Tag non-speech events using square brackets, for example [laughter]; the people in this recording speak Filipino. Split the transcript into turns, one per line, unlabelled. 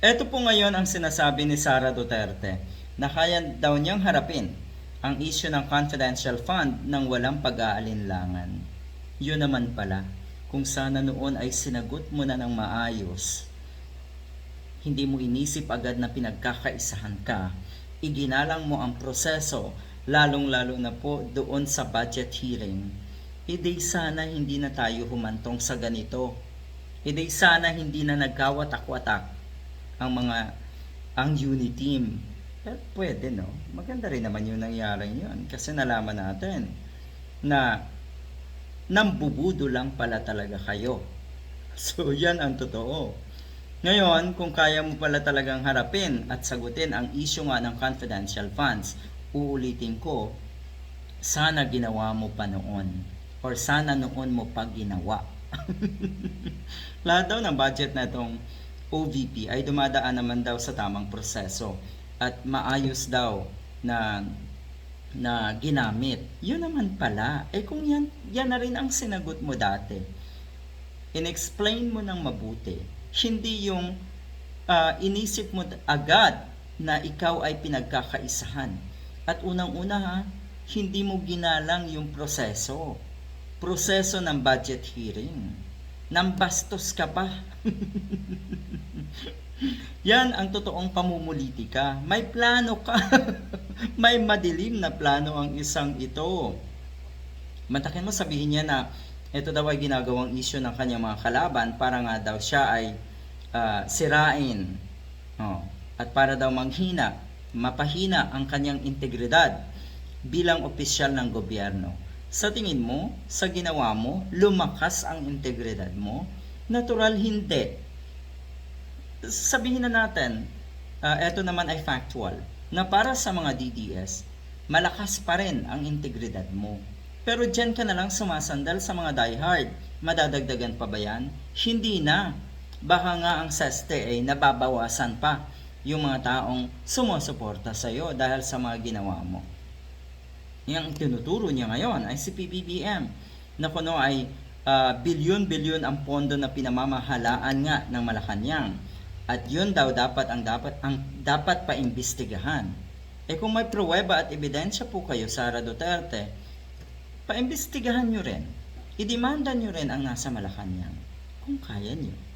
Ito po ngayon ang sinasabi ni Sara Duterte na kaya daw niyang harapin ang issue ng confidential fund ng walang pag-aalinlangan. Yun naman pala, kung sana noon ay sinagot mo na ng maayos, hindi mo inisip agad na pinagkakaisahan ka, iginalang mo ang proseso, lalong-lalo na po doon sa budget hearing, hindi sana hindi na tayo humantong sa ganito. Hindi sana hindi na nagkawatak-watak ang mga ang unit team. Pero pwede no. Maganda rin naman yung nangyari yun kasi nalaman natin na nambubudo lang pala talaga kayo. [laughs] So yan ang totoo. Ngayon, kung kaya mo pala talagang harapin at sagutin ang issue nga ng confidential funds, uulitin ko, sana ginawa mo pa noon or sana noon mo pa ginawa. [laughs] Lahat daw ng budget na itong OVP ay dumadaan naman daw sa tamang proseso at maayos daw na na ginamit. Yun naman pala. Eh kung yan, yan na rin ang sinagot mo dati. In-explain mo ng mabuti. Hindi yung ah, inisip mo agad na ikaw ay pinagkakaisahan. At unang-una ha, hindi mo ginalang yung proseso. Proseso ng budget hearing. Nang ka pa. Yan ang totoong pamumulitika. May plano ka. [laughs] May madilim na plano ang isang ito. Matakin mo sabihin niya na ito daw ay ginagawang issue ng kanyang mga kalaban para nga daw siya ay ah, sirain. Oh. At para daw manghina, mapahina ang kanyang integridad bilang opisyal ng gobyerno. Sa tingin mo, sa ginawa mo, lumakas ang integridad mo? Natural hindi sabihin na natin, ah, eto naman ay factual, na para sa mga DDS, malakas pa rin ang integridad mo. Pero dyan ka na lang sumasandal sa mga diehard. Madadagdagan pa ba yan? Hindi na. Baka nga ang seste ay nababawasan pa yung mga taong sumusuporta sa iyo dahil sa mga ginawa mo. Yung tinuturo niya ngayon ay si PBBM na kuno ay ah, bilyon-bilyon ang pondo na pinamamahalaan nga ng Malacanang. At yun daw dapat ang dapat ang dapat paimbestigahan. Eh kung may pruweba at ebidensya po kayo, Sara Duterte, paimbestigahan nyo rin. Idemanda nyo rin ang nasa Malacanang kung kaya nyo.